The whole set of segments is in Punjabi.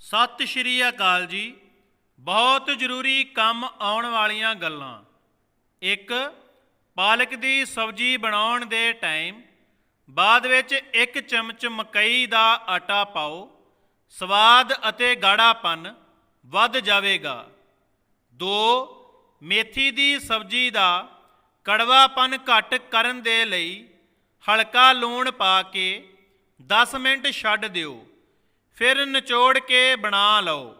ਸਤਿ ਸ਼੍ਰੀ ਅਕਾਲ ਜੀ। ਬਹੁਤ ਜ਼ਰੂਰੀ ਕੰਮ ਆਉਣ ਵਾਲੀਆਂ ਗੱਲਾਂ। ਇੱਕ, ਪਾਲਕ ਦੀ ਸਬਜ਼ੀ ਬਣਾਉਣ ਦੇ ਟਾਈਮ, ਬਾਅਦ ਵਿੱਚ ਇੱਕ ਚਮਚ ਮਕਈ ਦਾ ਆਟਾ ਪਾਓ। ਸਵਾਦ ਅਤੇ ਗਾੜਾਪਨ ਵੱਧ ਜਾਵੇਗਾ। ਦੋ, ਮੇਥੀ ਦੀ ਸਬਜ਼ੀ ਦਾ ਕੜਵਾਪਨ ਘੱਟ ਕਰਨ ਦੇ ਲਈ ਹਲਕਾ ਲੂਣ ਪਾ ਕੇ 10 ਮਿੰਟ ਛੱਡ ਦਿਓ। ਫਿਰ ਨਿਚੋੜ ਕੇ ਬਣਾ ਲਓ।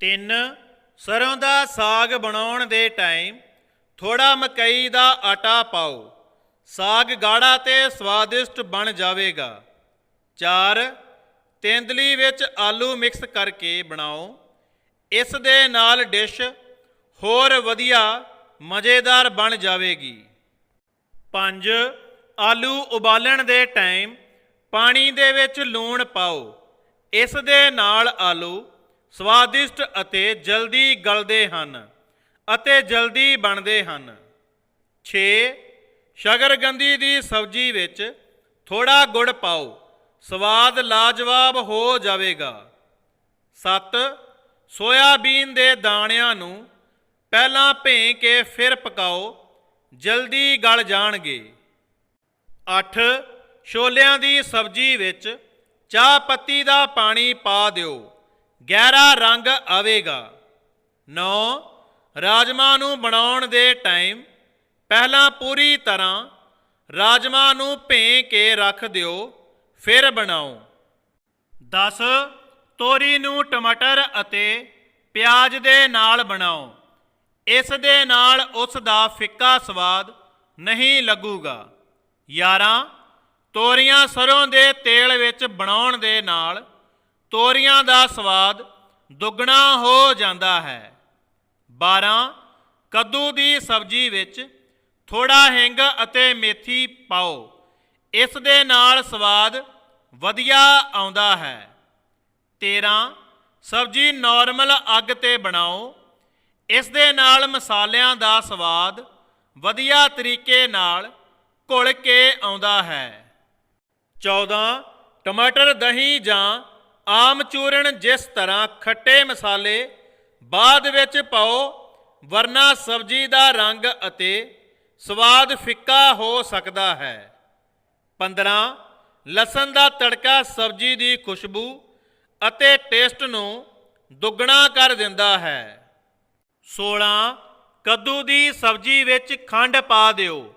3 ਸਰੋਂ ਦਾ ਸਾਗ ਬਣਾਉਣ ਦੇ ਟਾਈਮ ਥੋੜਾ ਮਕਈ ਦਾ ਆਟਾ ਪਾਓ। ਸਾਗ ਗਾੜਾ ਤੇ ਸਵਾਦਿਸ਼ਟ ਬਣ ਜਾਵੇਗਾ। 4 ਤੇਂਦਲੀ ਵਿੱਚ ਆਲੂ ਮਿਕਸ ਕਰਕੇ ਬਣਾਓ। ਇਸ ਦੇ ਨਾਲ ਡਿਸ਼ ਹੋਰ ਵਧੀਆ, ਮਜ਼ੇਦਾਰ ਬਣ ਜਾਵੇਗੀ। 5 ਆਲੂ ਉਬਾਲਣ ਦੇ ਟਾਈਮ ਪਾਣੀ ਦੇ ਵਿੱਚ ਲੂਣ ਪਾਓ। ਇਸ ਦੇ ਨਾਲ ਆਲੂ ਸਵਾਦਿਸ਼ਟ ਅਤੇ ਜਲਦੀ ਗਲਦੇ ਹਨ ਅਤੇ ਜਲਦੀ ਬਣਦੇ ਹਨ। 6 ਸ਼ਗਰਗੰਦੀ ਦੀ ਸਬਜ਼ੀ ਵਿੱਚ ਥੋੜਾ ਗੁੜ ਪਾਓ। ਸਵਾਦ ਲਾਜਵਾਬ ਹੋ ਜਾਵੇਗਾ। 7 ਸੋਇਆਬੀਨ ਦੇ ਦਾਣਿਆਂ ਨੂੰ ਪਹਿਲਾਂ ਭੇਂ ਕੇ ਫਿਰ ਪਕਾਓ। ਜਲਦੀ ਗਲ ਜਾਣਗੇ। 8 ਛੋਲਿਆਂ ਦੀ ਸਬਜ਼ੀ ਵਿੱਚ ਚਾਹ ਪੱਤੀ ਦਾ ਪਾਣੀ ਪਾ ਦਿਓ। ਗਹਿਰਾ ਰੰਗ ਆਵੇਗਾ। 9 ਰਾਜਮਾ ਨੂੰ ਬਣਾਉਣ ਦੇ ਟਾਈਮ ਪਹਿਲਾਂ ਪੂਰੀ ਤਰ੍ਹਾਂ ਰਾਜਮਾ ਨੂੰ ਭੇ ਕੇ ਰੱਖ ਦਿਓ, ਫਿਰ ਬਣਾਓ। 10 ਤੋਰੀ ਨੂੰ ਟਮਾਟਰ ਅਤੇ ਪਿਆਜ਼ ਦੇ ਨਾਲ ਬਣਾਓ। ਇਸ ਦੇ ਨਾਲ ਉਸ ਦਾ ਫਿੱਕਾ ਸਵਾਦ ਨਹੀਂ ਲੱਗੂਗਾ। 11 ਤੋਰੀਆਂ ਸਰੋਂ ਦੇ ਤੇਲ ਵਿੱਚ ਬਣਾਉਣ ਦੇ ਨਾਲ ਤੋਰੀਆਂ ਦਾ ਸਵਾਦ ਦੁੱਗਣਾ ਹੋ ਜਾਂਦਾ ਹੈ। 12 ਕੱਦੂ ਦੀ ਸਬਜ਼ੀ ਵਿੱਚ ਥੋੜਾ ਹਿੰਗ ਅਤੇ ਮੇਥੀ ਪਾਓ। ਇਸ ਦੇ ਨਾਲ ਸਵਾਦ ਵਧੀਆ ਆਉਂਦਾ ਹੈ। 13 ਸਬਜ਼ੀ ਨਾਰਮਲ ਅੱਗ ਤੇ ਬਣਾਓ। ਇਸ ਦੇ ਨਾਲ ਮਸਾਲਿਆਂ ਦਾ ਸਵਾਦ ਵਧੀਆ ਤਰੀਕੇ ਨਾਲ ਘੁਲ ਕੇ ਆਉਂਦਾ ਹੈ। 14 ਟਮਾਟਰ, ਦਹੀਂ ਜਾਂ ਆਮ ਚੂਰਨ ਜਿਸ ਤਰ੍ਹਾਂ ਖੱਟੇ ਮਸਾਲੇ, ਬਾਅਦ ਵਿੱਚ ਪਾਓ, ਵਰਨਾ ਸਬਜ਼ੀ ਦਾ ਰੰਗ ਅਤੇ ਸਵਾਦ ਫਿੱਕਾ ਹੋ ਸਕਦਾ ਹੈ। 15 ਲਸਣ ਦਾ ਤੜਕਾ ਸਬਜ਼ੀ ਦੀ ਖੁਸ਼ਬੂ ਅਤੇ ਟੇਸਟ ਨੂੰ ਦੁੱਗਣਾ ਕਰ ਦਿੰਦਾ ਹੈ। 16 ਕੱਦੂ ਦੀ ਸਬਜ਼ੀ ਵਿੱਚ ਖੰਡ ਪਾ ਦਿਓ,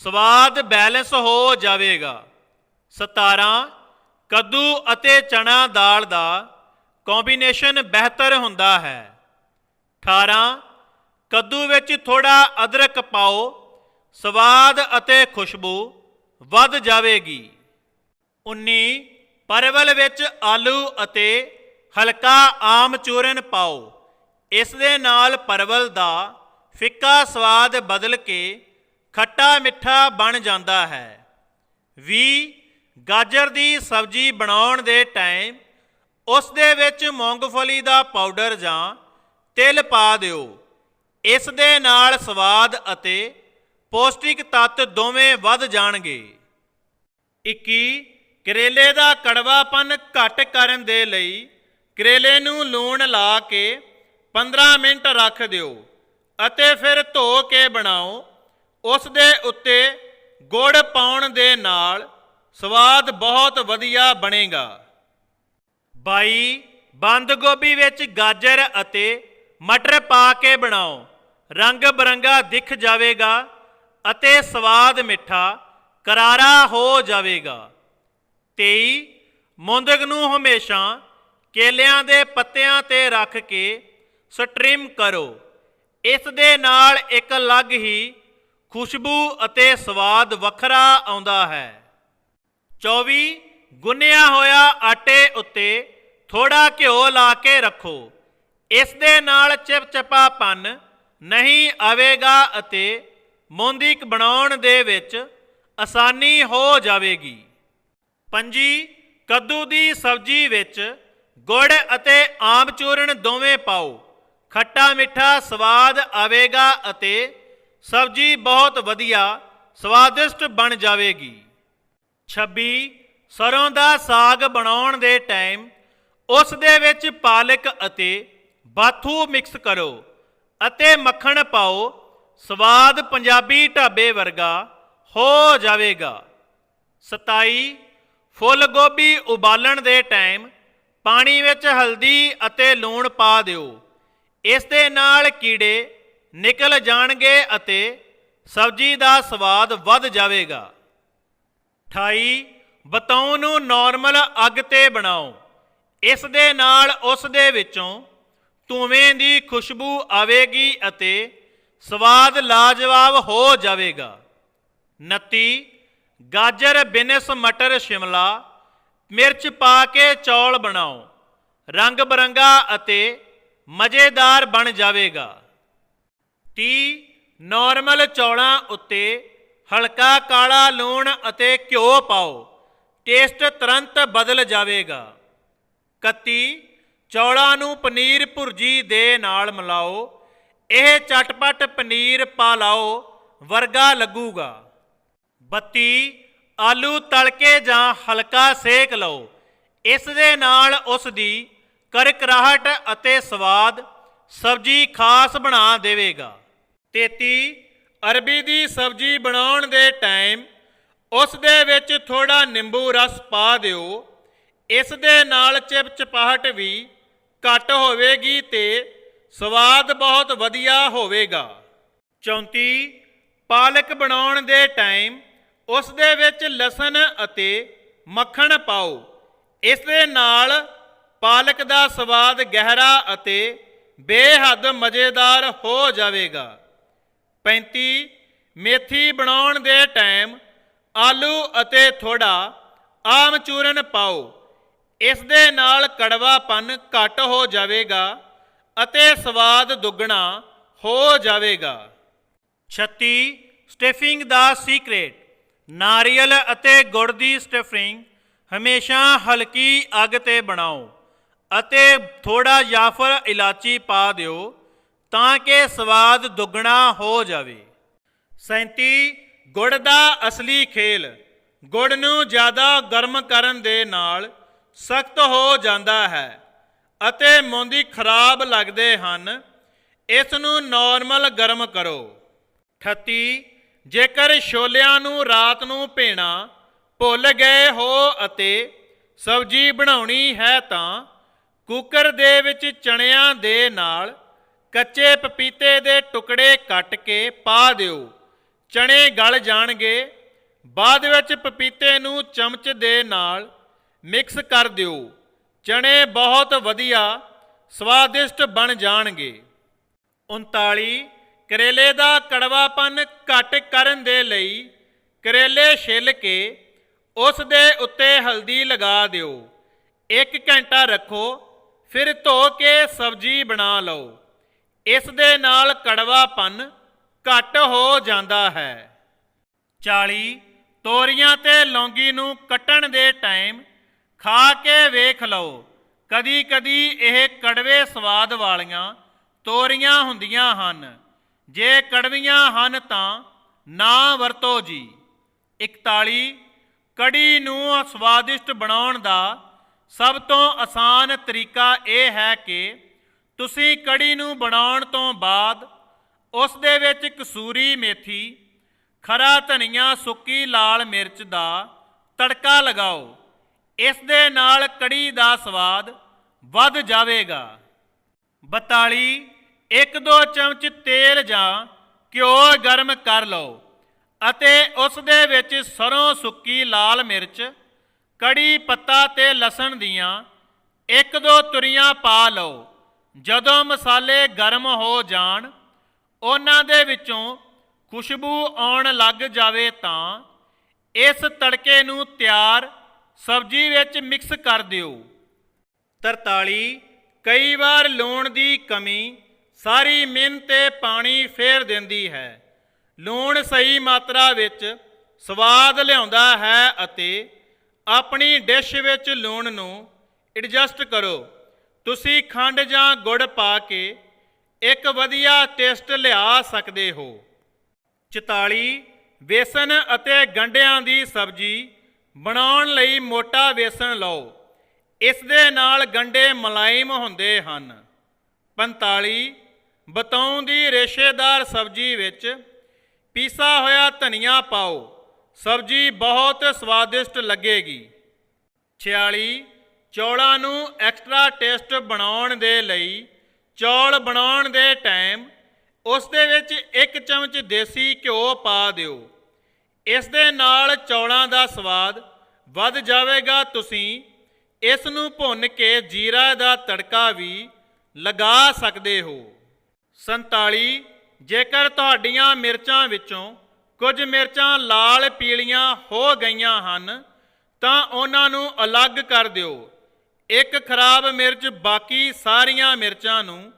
ਸਵਾਦ ਬੈਲੈਂਸ ਹੋ ਜਾਵੇਗਾ। 17 ਕੱਦੂ ਅਤੇ ਚਣਾ ਦਾਲ ਦਾ ਕੰਬੀਨੇਸ਼ਨ ਬਿਹਤਰ ਹੁੰਦਾ ਹੈ। 18 ਕੱਦੂ ਵਿੱਚ ਥੋੜਾ ਅਦਰਕ ਪਾਓ, ਸਵਾਦ ਅਤੇ ਖੁਸ਼ਬੂ ਵੱਧ ਜਾਵੇਗੀ। 19 ਪਰਵਲ ਵਿੱਚ ਆਲੂ ਅਤੇ ਹਲਕਾ ਆਮ ਚੂਰਨ ਪਾਓ। ਇਸ ਦੇ ਨਾਲ ਪਰਵਲ ਦਾ ਫਿੱਕਾ ਸਵਾਦ ਬਦਲ ਕੇ ਖੱਟਾ ਮਿੱਠਾ ਬਣ ਜਾਂਦਾ ਹੈ। 20 ਗਾਜਰ ਦੀ ਸਬਜ਼ੀ ਬਣਾਉਣ ਦੇ ਟਾਈਮ ਉਸ ਦੇ ਵਿੱਚ ਮੂੰਗਫਲੀ ਦਾ ਪਾਊਡਰ ਜਾਂ ਤਿਲ ਪਾ ਦਿਓ। ਇਸ ਦੇ ਨਾਲ ਸਵਾਦ ਅਤੇ ਪੌਸ਼ਟਿਕ ਤੱਤ ਦੋਵੇਂ ਵੱਧ ਜਾਣਗੇ। 21 ਕਰੇਲੇ ਦਾ ਕੜਵਾਪਨ ਘੱਟ ਕਰਨ ਦੇ ਲਈ ਕਰੇਲੇ ਨੂੰ ਲੂਣ ਲਾ ਕੇ 15 ਮਿੰਟ ਰੱਖ ਦਿਓ ਅਤੇ ਫਿਰ ਧੋ ਕੇ ਬਣਾਓ। ਉਸ ਦੇ ਉੱਤੇ ਗੁੜ ਪਾਉਣ ਦੇ ਨਾਲ ਸਵਾਦ ਬਹੁਤ ਵਧੀਆ ਬਣੇਗਾ। 22 ਬੰਦ ਗੋਭੀ ਵਿੱਚ ਗਾਜਰ ਅਤੇ ਮਟਰ ਪਾ ਕੇ ਬਣਾਓ। ਰੰਗ ਬਰੰਗਾ ਦਿਖ ਜਾਵੇਗਾ ਅਤੇ ਸਵਾਦ ਮਿੱਠਾ ਕਰਾਰਾ ਹੋ ਜਾਵੇਗਾ। 23 ਮੁੰਦਕ ਨੂੰ ਹਮੇਸ਼ਾ ਕੇਲਿਆਂ ਦੇ ਪੱਤਿਆਂ ਤੇ ਰੱਖ ਕੇ ਸਟ੍ਰੀਮ ਕਰੋ। ਇਸ ਦੇ ਨਾਲ ਇੱਕ ਅਲੱਗ ਹੀ ਖੁਸ਼ਬੂ ਅਤੇ ਸਵਾਦ ਵੱਖਰਾ ਆਉਂਦਾ ਹੈ। 24 ਗੁੰਨਿਆ ਹੋਇਆ ਆਟੇ ਉੱਤੇ ਥੋੜਾ ਘਿਓ ਲਾ ਕੇ ਰੱਖੋ। ਇਸ ਦੇ ਨਾਲ ਚਿਪਚਿਪਾਪਨ ਨਹੀਂ ਆਵੇਗਾ ਅਤੇ ਮੋਂਦੀਕ ਬਣਾਉਣ ਦੇ ਵਿੱਚ ਆਸਾਨੀ ਹੋ ਜਾਵੇਗੀ। ਪੰਜੀ, ਕੱਦੂ ਦੀ ਸਬਜ਼ੀ ਵਿੱਚ ਗੁੜ ਅਤੇ ਆਮ ਚੂਰਨ ਦੋਵੇਂ ਪਾਓ। ਖੱਟਾ ਮਿੱਠਾ ਸਵਾਦ ਆਵੇਗਾ ਅਤੇ ਸਬਜ਼ੀ ਬਹੁਤ ਵਧੀਆ, ਸਵਾਦਿਸ਼ਟ ਬਣ ਜਾਵੇਗੀ। 26 ਸਰੋਂ ਦਾ ਸਾਗ ਬਣਾਉਣ ਦੇ ਟਾਈਮ ਉਸ ਦੇ ਵਿੱਚ ਪਾਲਕ ਅਤੇ ਬਾਥੂ ਮਿਕਸ ਕਰੋ ਅਤੇ ਮੱਖਣ ਪਾਓ। ਸਵਾਦ ਪੰਜਾਬੀ ਢਾਬੇ ਵਰਗਾ ਹੋ ਜਾਵੇਗਾ। 27 ਫੁੱਲ ਗੋਭੀ ਉਬਾਲਣ ਦੇ ਟਾਈਮ ਪਾਣੀ ਵਿੱਚ ਹਲਦੀ ਅਤੇ ਲੂਣ ਪਾ ਦਿਓ। ਇਸ ਦੇ ਨਾਲ ਕੀੜੇ ਨਿਕਲ ਜਾਣਗੇ ਅਤੇ ਸਬਜ਼ੀ ਦਾ ਸਵਾਦ ਵੱਧ ਜਾਵੇਗਾ। 28 ਬਤੌ ਨੂੰ ਨਾਰਮਲ ਅੱਗ ਤੇ ਬਣਾਓ। ਇਸ ਦੇ ਨਾਲ ਉਸ ਦੇ ਵਿੱਚੋਂ ਧੂਵੇਂ ਦੀ ਖੁਸ਼ਬੂ ਆਵੇਗੀ ਅਤੇ ਸਵਾਦ ਲਾਜਵਾਬ ਹੋ ਜਾਵੇਗਾ। 29 ਗਾਜਰ, ਬਿਨਸ, ਮਟਰ, ਸ਼ਿਮਲਾ, ਮਿਰਚ ਪਾ ਕੇ ਚੌਲ ਬਣਾਓ। ਰੰਗ ਬਰੰਗਾ ਅਤੇ ਮਜ਼ੇਦਾਰ ਬਣ ਜਾਵੇਗਾ। 30 ਨਾਰਮਲ ਚੌਲਾਂ ਉੱਤੇ ਹਲਕਾ ਕਾਲਾ ਲੂਣ ਅਤੇ ਘਿਓ ਪਾਓ। ਟੇਸਟ ਤੁਰੰਤ ਬਦਲ ਜਾਵੇਗਾ। 31 ਚੌਲਾਂ ਨੂੰ ਪਨੀਰ ਭੁਰਜੀ ਦੇ ਨਾਲ ਮਿਲਾਓ। ਇਹ ਚਟਪਟ ਪਨੀਰ ਪਾ ਲਾਓ ਵਰਗਾ ਲੱਗੂਗਾ। 32 ਆਲੂ ਤੜਕੇ ਜਾਂ ਹਲਕਾ ਸੇਕ ਲਓ। ਇਸ ਦੇ ਨਾਲ ਉਸ ਦੀ ਕਰਕਰਾਹਟ ਅਤੇ ਸਵਾਦ ਸਬਜ਼ੀ ਖਾਸ ਬਣਾ ਦੇਵੇਗਾ। 33 ਅਰਬੀ ਦੀ ਸਬਜ਼ੀ ਬਣਾਉਣ ਦੇ ਟਾਈਮ ਉਸ ਦੇ ਵਿੱਚ ਥੋੜਾ ਨਿੰਬੂ ਰਸ ਪਾ ਦਿਓ। ਇਸ ਦੇ ਨਾਲ ਚਿਪਚਪਾਹਟ ਵੀ ਘੱਟ ਹੋਵੇਗੀ ਤੇ ਸਵਾਦ ਬਹੁਤ ਵਧੀਆ ਹੋਵੇਗਾ। 34 ਪਾਲਕ ਬਣਾਉਣ ਦੇ ਟਾਈਮ ਉਸ ਦੇ ਵਿੱਚ ਲਸਣ ਅਤੇ ਮੱਖਣ ਪਾਓ। ਇਸ ਦੇ ਨਾਲ ਪਾਲਕ ਦਾ ਸਵਾਦ ਗਹਿਰਾ ਅਤੇ ਬੇਹੱਦ ਮਜ਼ੇਦਾਰ ਹੋ ਜਾਵੇਗਾ। 35 ਮੇਥੀ ਬਣਾਉਣ ਦੇ ਟਾਈਮ ਆਲੂ ਅਤੇ ਥੋੜਾ ਆਮਚੂਰਨ ਪਾਓ। ਇਸ ਦੇ ਨਾਲ ਕੜਵਾਪਨ ਘੱਟ ਹੋ ਜਾਵੇਗਾ ਅਤੇ ਸਵਾਦ ਦੁੱਗਣਾ ਹੋ ਜਾਵੇਗਾ। 36 ਸਟਿਫਿੰਗ ਦਾ ਸੀਕ੍ਰੇਟ। ਨਾਰੀਅਲ ਅਤੇ ਗੁੜ ਦੀ ਸਟਿਫਿੰਗ ਹਮੇਸ਼ਾ ਹਲਕੀ ਅੱਗ ਤੇ ਬਣਾਓ ਅਤੇ ਥੋੜਾ ਜਾਫਰ ਇਲਾਚੀ ਪਾ ਦਿਓ। ਤਾਂ ਕਿ ਸਵਾਦ ਦੁੱਗਣਾ ਹੋ ਜਾਵੇ। 37 ਗੁੜ ਦਾ ਅਸਲੀ ਖੇਲ। ਗੁੜ ਨੂੰ ਜ਼ਿਆਦਾ ਗਰਮ ਕਰਨ ਦੇ ਨਾਲ ਸਖਤ ਹੋ ਜਾਂਦਾ ਹੈ ਅਤੇ ਮੋਂਦੀ ਖਰਾਬ ਲੱਗਦੇ ਹਨ। ਇਸ ਨੂੰ ਨਾਰਮਲ ਗਰਮ ਕਰੋ। 38 ਜੇਕਰ ਛੋਲਿਆਂ ਨੂੰ ਰਾਤ ਨੂੰ ਭੇਣਾ ਭੁੱਲ ਗਏ ਹੋ ਅਤੇ ਸਬਜ਼ੀ ਬਣਾਉਣੀ ਹੈ ਤਾਂ ਕੁੱਕਰ ਦੇ ਵਿੱਚ ਚਣਿਆਂ ਦੇ ਨਾਲ ਕੱਚੇ ਪਪੀਤੇ ਦੇ ਟੁਕੜੇ ਕੱਟ ਕੇ ਪਾ ਦਿਓ। ਚਣੇ ਗਲ ਜਾਣਗੇ। ਬਾਅਦ ਵਿੱਚ ਪਪੀਤੇ ਨੂੰ ਚਮਚ ਦੇ ਨਾਲ ਮਿਕਸ ਕਰ ਦਿਓ। ਚਣੇ ਬਹੁਤ ਵਧੀਆ, ਸਵਾਦਿਸ਼ਟ ਬਣ ਜਾਣਗੇ। 39 ਕਰੇਲੇ ਦਾ ਕੜਵਾਪਨ ਘੱਟ ਕਰਨ ਦੇ ਲਈ ਕਰੇਲੇ ਛਿੱਲ ਕੇ ਉਸ ਦੇ ਉੱਤੇ ਹਲਦੀ ਲਗਾ ਦਿਓ। 1 ਘੰਟਾ ਰੱਖੋ, ਫਿਰ ਧੋ ਕੇ ਸਬਜ਼ੀ ਬਣਾ ਲਓ। ਇਸ ਦੇ ਨਾਲ ਕੜਵਾਪਨ ਘੱਟ ਹੋ ਜਾਂਦਾ ਹੈ। 40 ਤੋਰੀਆਂ ਤੇ ਲੌਂਗੀ ਨੂੰ ਕੱਟਣ ਦੇ ਟਾਈਮ ਖਾ ਕੇ ਵੇਖ ਲਓ। ਕਦੀ ਕਦੀ ਇਹ ਕੜਵੇ ਸਵਾਦ ਵਾਲੀਆਂ ਤੋਰੀਆਂ ਹੁੰਦੀਆਂ ਹਨ। ਜੇ ਕੜਵੀਆਂ ਹਨ ਤਾਂ ਨਾ ਵਰਤੋ ਜੀ। 41 ਕੜੀ ਨੂੰ ਸਵਾਦਿਸ਼ਟ ਬਣਾਉਣ ਦਾ ਸਭ ਤੋਂ ਆਸਾਨ ਤਰੀਕਾ ਇਹ ਹੈ ਕਿ ਤੁਸੀਂ ਕੜੀ ਨੂੰ ਬਣਾਉਣ ਤੋਂ ਬਾਅਦ ਉਸ ਦੇ ਵਿੱਚ ਕਸੂਰੀ ਮੇਥੀ, ਖਰਾ ਧਨੀਆ, ਸੁੱਕੀ ਲਾਲ ਮਿਰਚ ਦਾ ਤੜਕਾ ਲਗਾਓ। ਇਸ ਦੇ ਨਾਲ ਕੜੀ ਦਾ ਸਵਾਦ ਵੱਧ ਜਾਵੇਗਾ। 42 ਇੱਕ ਦੋ ਚਮਚ ਤੇਲ ਜਾਂ ਘਿਓ ਗਰਮ ਕਰ ਲਓ ਅਤੇ ਉਸ ਦੇ ਵਿੱਚ ਸਰੋਂ, ਸੁੱਕੀ ਲਾਲ ਮਿਰਚ, ਕੜੀ ਪੱਤਾ ਤੇ ਲਸਣ ਦੀਆਂ ਇੱਕ ਦੋ ਤੁਰੀਆਂ ਪਾ ਲਓ। ਜਦੋਂ ਮਸਾਲੇ ਗਰਮ ਹੋ ਜਾਣ, ਉਹਨਾਂ ਦੇ ਵਿੱਚੋਂ ਖੁਸ਼ਬੂ ਆਉਣ ਲੱਗ ਜਾਵੇ ਤਾਂ ਇਸ ਤੜਕੇ ਨੂੰ ਤਿਆਰ ਸਬਜ਼ੀ ਵਿੱਚ ਮਿਕਸ ਕਰ ਦਿਓ। 43 ਕਈ ਵਾਰ ਲੂਣ ਦੀ ਕਮੀ ਸਾਰੀ ਮਿਹਨਤ ਤੇ ਪਾਣੀ ਫੇਰ ਦਿੰਦੀ ਹੈ। ਲੂਣ ਸਹੀ ਮਾਤਰਾ ਵਿੱਚ ਸਵਾਦ ਲਿਆਉਂਦਾ ਹੈ ਅਤੇ ਆਪਣੀ ਡਿਸ਼ ਵਿੱਚ ਲੂਣ ਨੂੰ ਐਡਜਸਟ ਕਰੋ। ਤੁਸੀਂ ਖੰਡ ਜਾਂ ਗੁੜ ਪਾ ਕੇ ਇੱਕ ਵਧੀਆ ਟੇਸਟ ਲਿਆ ਸਕਦੇ ਹੋ। 44 ਬੇਸਨ ਅਤੇ ਗੰਢਿਆਂ ਦੀ ਸਬਜ਼ੀ ਬਣਾਉਣ ਲਈ ਮੋਟਾ ਬੇਸਨ ਲਓ। ਇਸ ਦੇ ਨਾਲ ਗੰਢੇ ਮਲਾਇਮ ਹੁੰਦੇ ਹਨ। 45 ਬਤੌਂ ਦੀ ਰੇਸ਼ੇਦਾਰ ਸਬਜ਼ੀ ਵਿੱਚ ਪੀਸਾ ਹੋਇਆ ਧਨੀਆ ਪਾਓ। ਸਬਜ਼ੀ ਬਹੁਤ ਸਵਾਦਿਸ਼ਟ ਲੱਗੇਗੀ। 46 ਚੌਲਾਂ ਨੂੰ ਐਕਸਟਰਾ ਟੇਸਟ ਬਣਾਉਣ ਦੇ ਲਈ ਚੌਲ ਬਣਾਉਣ ਦੇ ਟਾਈਮ ਉਸ ਦੇ ਵਿੱਚ ਇੱਕ ਚਮਚ ਦੇਸੀ ਘਿਓ ਪਾ ਦਿਓ। ਇਸ ਦੇ ਨਾਲ ਚੌਲਾਂ ਦਾ ਸਵਾਦ ਵੱਧ ਜਾਵੇਗਾ। ਤੁਸੀਂ ਇਸ ਨੂੰ ਭੁੰਨ ਕੇ ਜੀਰਾ ਦਾ ਤੜਕਾ ਵੀ ਲਗਾ ਸਕਦੇ ਹੋ। 47 ਜੇਕਰ ਤੁਹਾਡੀਆਂ ਮਿਰਚਾਂ ਵਿੱਚੋਂ ਕੁਝ ਮਿਰਚਾਂ ਲਾਲ ਪੀਲੀਆਂ ਹੋ ਗਈਆਂ ਹਨ, ਤਾਂ ਉਹਨਾਂ ਨੂੰ ਅਲੱਗ ਕਰ ਦਿਓ। ਇੱਕ ਖਰਾਬ ਮਿਰਚ ਬਾਕੀ ਸਾਰੀਆਂ ਮਿਰਚਾਂ ਨੂੰ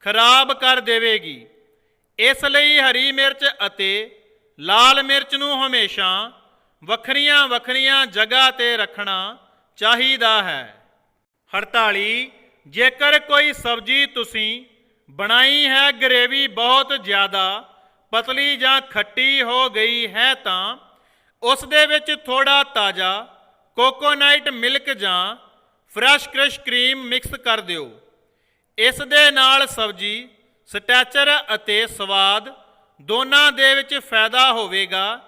ਖਰਾਬ ਕਰ ਦੇਵੇਗੀ। ਇਸ ਲਈ ਹਰੀ ਮਿਰਚ ਅਤੇ ਲਾਲ ਮਿਰਚ ਨੂੰ ਹਮੇਸ਼ਾ ਵੱਖਰੀਆਂ ਵੱਖਰੀਆਂ ਜਗ੍ਹਾ ਤੇ ਰੱਖਣਾ ਚਾਹੀਦਾ ਹੈ। 48 ਜੇਕਰ ਕੋਈ ਸਬਜ਼ੀ ਤੁਸੀਂ ਬਣਾਈ ਹੈ, ਗਰੇਵੀ ਬਹੁਤ ਜ਼ਿਆਦਾ ਪਤਲੀ ਜਾਂ ਖੱਟੀ ਹੋ ਗਈ ਹੈ, ਤਾਂ ਉਸ ਦੇ ਵਿੱਚ ਥੋੜਾ ਤਾਜ਼ਾ ਕੋਕੋਨਟ ਮਿਲਕ ਜਾਂ ਫਰੈਸ਼ ਕ੍ਰਿਸ਼ ਕਰੀਮ ਮਿਕਸ ਕਰ ਦਿਓ। ਇਸ ਦੇ ਨਾਲ ਸਬਜ਼ੀ, ਸਟੈਚਰ ਅਤੇ ਸਵਾਦ ਦੋਨਾਂ ਦੇ ਵਿੱਚ ਫਾਇਦਾ ਹੋਵੇਗਾ।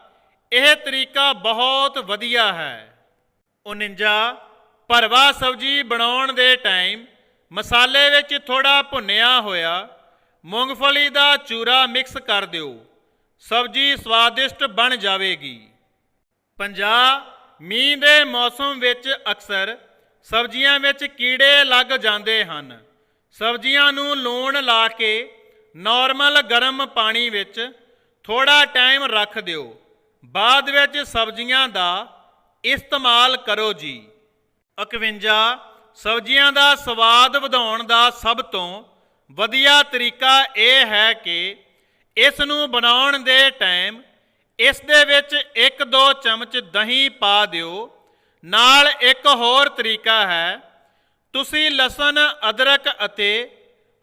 ਇਹ ਤਰੀਕਾ ਬਹੁਤ ਵਧੀਆ ਹੈ। 49 ਭਰਵਾ ਸਬਜ਼ੀ ਬਣਾਉਣ ਦੇ ਟਾਈਮ ਮਸਾਲੇ ਵਿੱਚ ਥੋੜਾ ਭੁੰਨਿਆ ਹੋਇਆ ਮੂੰਗਫਲੀ ਦਾ ਚੂਰਾ ਮਿਕਸ ਕਰ ਦਿਓ। ਸਬਜ਼ੀ ਸਵਾਦਿਸ਼ਟ ਬਣ ਜਾਵੇਗੀ। 50 ਮੀਂਹ ਦੇ ਮੌਸਮ ਵਿੱਚ ਅਕਸਰ ਸਬਜ਼ੀਆਂ ਵਿੱਚ ਕੀੜੇ ਲੱਗ ਜਾਂਦੇ ਹਨ। ਸਬਜ਼ੀਆਂ ਨੂੰ ਲੂਣ ਲਾ ਕੇ ਨਾਰਮਲ ਗਰਮ ਪਾਣੀ ਵਿੱਚ ਥੋੜਾ ਟਾਈਮ ਰੱਖ ਦਿਓ। ਬਾਅਦ ਵਿੱਚ ਸਬਜ਼ੀਆਂ ਦਾ ਇਸਤੇਮਾਲ ਕਰੋ ਜੀ। 51 ਸਬਜ਼ੀਆਂ ਦਾ ਸਵਾਦ ਵਧਾਉਣ ਦਾ ਸਭ ਤੋਂ ਵਧੀਆ ਤਰੀਕਾ ਇਹ ਹੈ ਕਿ ਇਸ ਨੂੰ ਬਣਾਉਣ ਦੇ ਟਾਈਮ ਇਸ ਦੇ ਵਿੱਚ 1-2 ਚਮਚ ਦਹੀਂ ਪਾ ਦਿਓ ਨਾਲ ਇੱਕ ਹੋਰ ਤਰੀਕਾ ਹੈ, ਤੁਸੀਂ ਲਸਣ, ਅਦਰਕ ਅਤੇ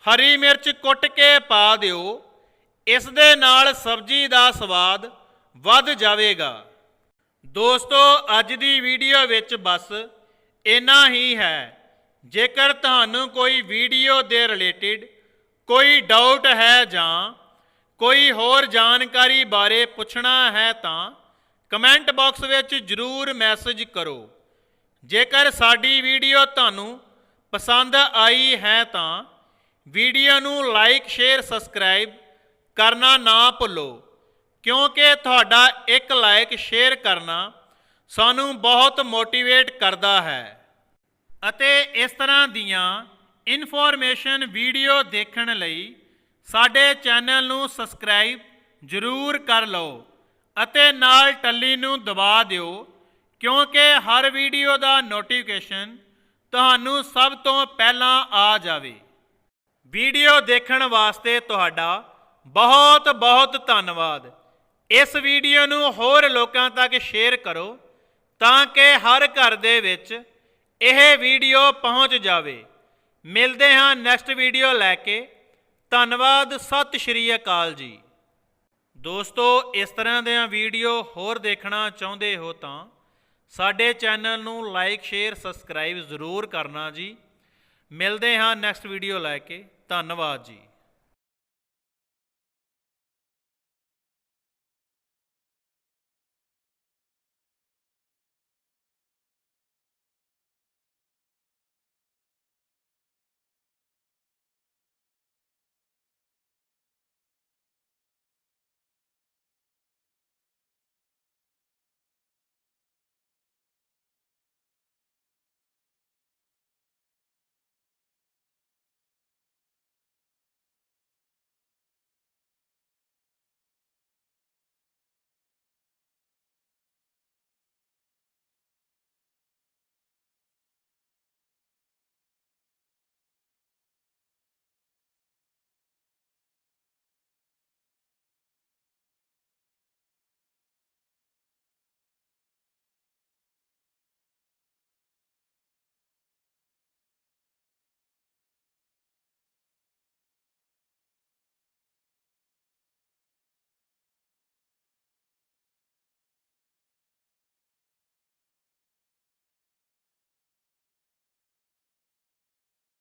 ਹਰੀ ਮਿਰਚ ਕੁੱਟ ਕੇ ਪਾ ਦਿਓ, ਇਸ ਦੇ ਨਾਲ ਸਬਜ਼ੀ ਦਾ ਸਵਾਦ ਵੱਧ ਜਾਵੇਗਾ। ਦੋਸਤੋ, ਅੱਜ ਦੀ ਵੀਡੀਓ ਵਿੱਚ ਬਸ ਇੰਨਾ ਹੀ ਹੈ। ਜੇਕਰ ਤੁਹਾਨੂੰ ਕੋਈ ਵੀਡੀਓ ਦੇ ਰਿਲੇਟਿਡ ਕੋਈ ਡਾਊਟ ਹੈ ਜਾਂ ਕੋਈ ਹੋਰ ਜਾਣਕਾਰੀ ਬਾਰੇ ਪੁੱਛਣਾ ਹੈ ਤਾਂ ਕਮੈਂਟ ਬਾਕਸ ਵਿੱਚ ਜਰੂਰ ਮੈਸੇਜ ਕਰੋ। ਜੇਕਰ ਸਾਡੀ ਵੀਡੀਓ ਤੁਹਾਨੂੰ ਪਸੰਦ ਆਈ ਹੈ ਤਾਂ ਵੀਡੀਓ ਨੂੰ ਲਾਈਕ, ਸ਼ੇਅਰ, ਸਬਸਕ੍ਰਾਈਬ ਕਰਨਾ ਨਾ ਭੁੱਲੋ, ਕਿਉਂਕਿ ਤੁਹਾਡਾ ਇੱਕ ਲਾਈਕ, ਸ਼ੇਅਰ ਕਰਨਾ ਸਾਨੂੰ ਬਹੁਤ ਮੋਟੀਵੇਟ ਕਰਦਾ ਹੈ। ਅਤੇ ਇਸ ਤਰ੍ਹਾਂ ਦੀਆਂ ਇਨਫੋਰਮੇਸ਼ਨ ਵੀਡੀਓ ਦੇਖਣ ਲਈ ਸਾਡੇ ਚੈਨਲ ਨੂੰ ਸਬਸਕ੍ਰਾਈਬ ਜ਼ਰੂਰ ਕਰ ਲਓ। ਅਤੇ ਨਾਲ ਟੱਲੀ ਨੂੰ ਦਬਾ ਦਿਓ, ਕਿਉਂਕਿ ਹਰ ਵੀਡੀਓ ਦਾ ਨੋਟੀਫਿਕੇਸ਼ਨ ਤੁਹਾਨੂੰ ਸਭ ਤੋਂ ਪਹਿਲਾਂ ਆ ਜਾਵੇ। ਵੀਡੀਓ ਦੇਖਣ ਵਾਸਤੇ ਤੁਹਾਡਾ ਬਹੁਤ ਬਹੁਤ ਧੰਨਵਾਦ। ਇਸ ਵੀਡੀਓ ਨੂੰ ਹੋਰ ਲੋਕਾਂ ਤੱਕ ਸ਼ੇਅਰ ਕਰੋ, ਤਾਂ ਕਿ ਹਰ ਘਰ ਦੇ ਵਿੱਚ ਇਹ ਵੀਡੀਓ ਪਹੁੰਚ ਜਾਵੇ। ਮਿਲਦੇ ਹਾਂ ਨੈਕਸਟ ਵੀਡੀਓ ਲੈ ਕੇ। ਧੰਨਵਾਦ, ਸਤਿ ਸ਼੍ਰੀ ਅਕਾਲ ਜੀ। ਦੋਸਤੋ, ਇਸ ਤਰ੍ਹਾਂ ਦੀਆਂ ਵੀਡੀਓ ਹੋਰ ਦੇਖਣਾ ਚਾਹੁੰਦੇ ਹੋ ਤਾਂ ਸਾਡੇ ਚੈਨਲ ਨੂੰ ਲਾਈਕ, ਸ਼ੇਅਰ, ਸਬਸਕ੍ਰਾਈਬ ਜ਼ਰੂਰ ਕਰਨਾ ਜੀ। ਮਿਲਦੇ ਹਾਂ ਨੈਕਸਟ ਵੀਡੀਓ ਲੈ ਕੇ। ਧੰਨਵਾਦ ਜੀ।